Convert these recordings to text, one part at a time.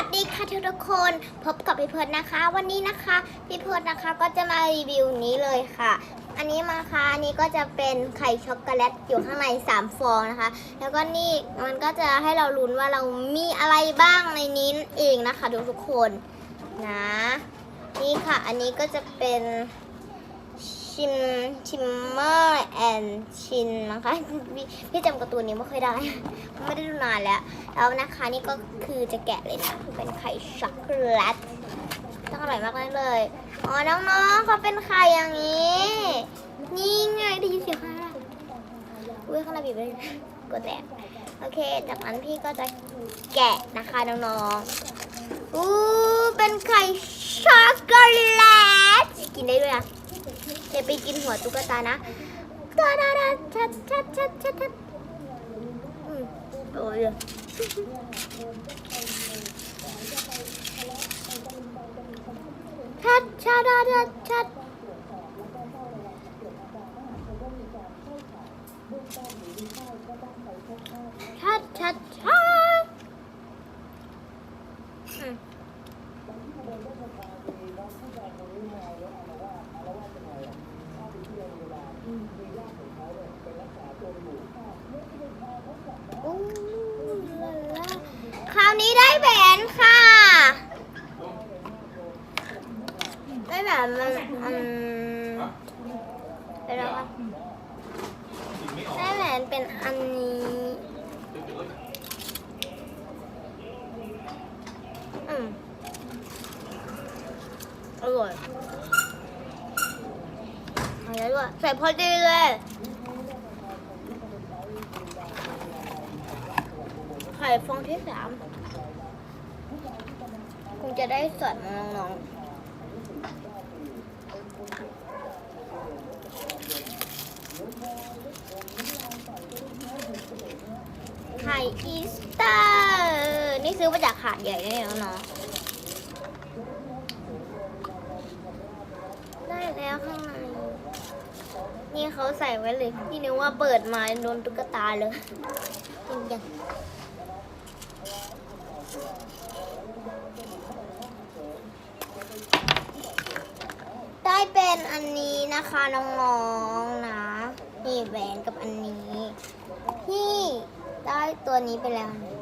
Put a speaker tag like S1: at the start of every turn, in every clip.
S1: วัสดีค่ะทุกคนพบกับพี่เพิร์ดนะคะ วันนี้นะคะพี่เพิร์ดนะคะก็จะมารีวิวนี้เลยค่ะ อันนี้มาค่ะอันนี้ก็จะเป็นไข่ช็อกโกแลตอยู่ข้างใน3ฟองนะคะ แล้วก็นี่มันก็จะให้เราลุ้นว่าเรามีอะไรบ้างในนี้เองนะคะทุกทุกคนนะ นี่ค่ะอันนี้ก็จะเป็น ชิมชิมเมอร์แอนชินนะคะพี่พี่จำการ์ตูนนี้ไม่ค่อยได้ ไม่ได้ดูนานแล้ว แล้วนะคะนี่ก็คือจะแกะเลยนะเป็นไข่ช็อกโกแลตต้องอร่อยมากเลย อ๋อ น้องๆเขาเป็นไข่อย่างนี้ นี่ไงได้ยินเสียงค่ะอุ้ยข้างในบีบเลยกดแตกโอเค จากนั้นพี่ก็จะแกะนะคะน้องๆอู้เป็นไข่ช็อกโกแลต กินได้ด้วยอะ เดี๋ยวไปกินหัวตุ๊กตานะตาดาดาชัดชัดชัดชัดชัดโอ้ยชัดชัดชัดชัดชัดชัดชัดอืมอู้ลาลาคราว นี้ได้แหวนค่ะไม่แบบมันอืมเป็นอะไรวะแม่แหวนเป็นอันนี้อืมอร่อยอาเยอะด้วยใส่พอดีเลยไข่ฟองที่สาม จะได้สอนน้องๆไข่อีสเตอร์นี่ซื้อมาจากขาดใหญ่เลยน้องๆได้แล้วข้างในนี่เขาใส่ไว้เลยพี่นึกว่าเปิดมาโดนตุ๊กตาเลยจริงจัง ได้เป็นอันนี้นะคะน้องๆนะ นี่แหวนกับอันนี้นี่ได้ตัวนี้ไปแล้วนี่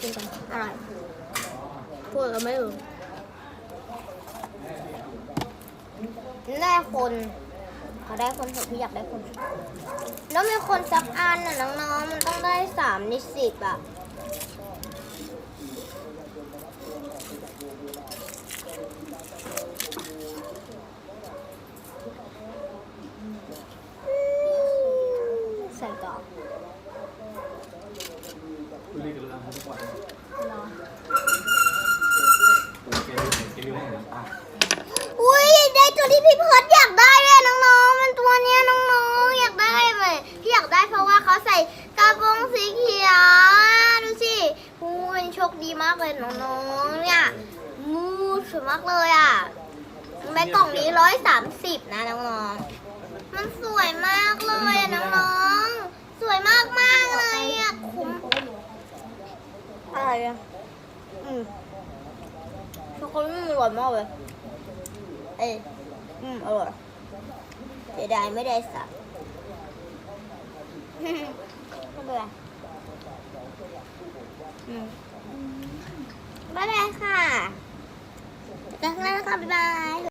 S1: กินกันอร่อยพูดแล้วไม่รู้ได้คนเขาได้คนเถอะพี่อยากได้คน แล้วมีคนสักอันน่ะน้องๆมันต้องได้สามในสิบอะ ใส่ กรอบรออุ้ยได้ตัวที่พี่เพิร์ดอยากได้เลยน้องๆ มันตัวเนี้ยน้องๆ อยากได้เลยพี่อยากได้เพราะว่าเขาใส่กระโปรงสีเขียวดูสิอุ้ยโชคดีมากเลยน้องๆ เนี่ยมูสวยมากเลยอะแม่กล่องนี้ร้อยสามสิบนะน้องๆ มันสวยมากเลยน้องๆ สวยมากมากๆเลยอะคุ้มอะไรอะอืมช็อกโกแลตมันอ ร่อยมากเลย เอ้ยอืมอร่อยเสียดายไม่ได้สับไม่เป็นไรบ๊ายบายค่ะจากนั้นนะคะบ๊ายบาย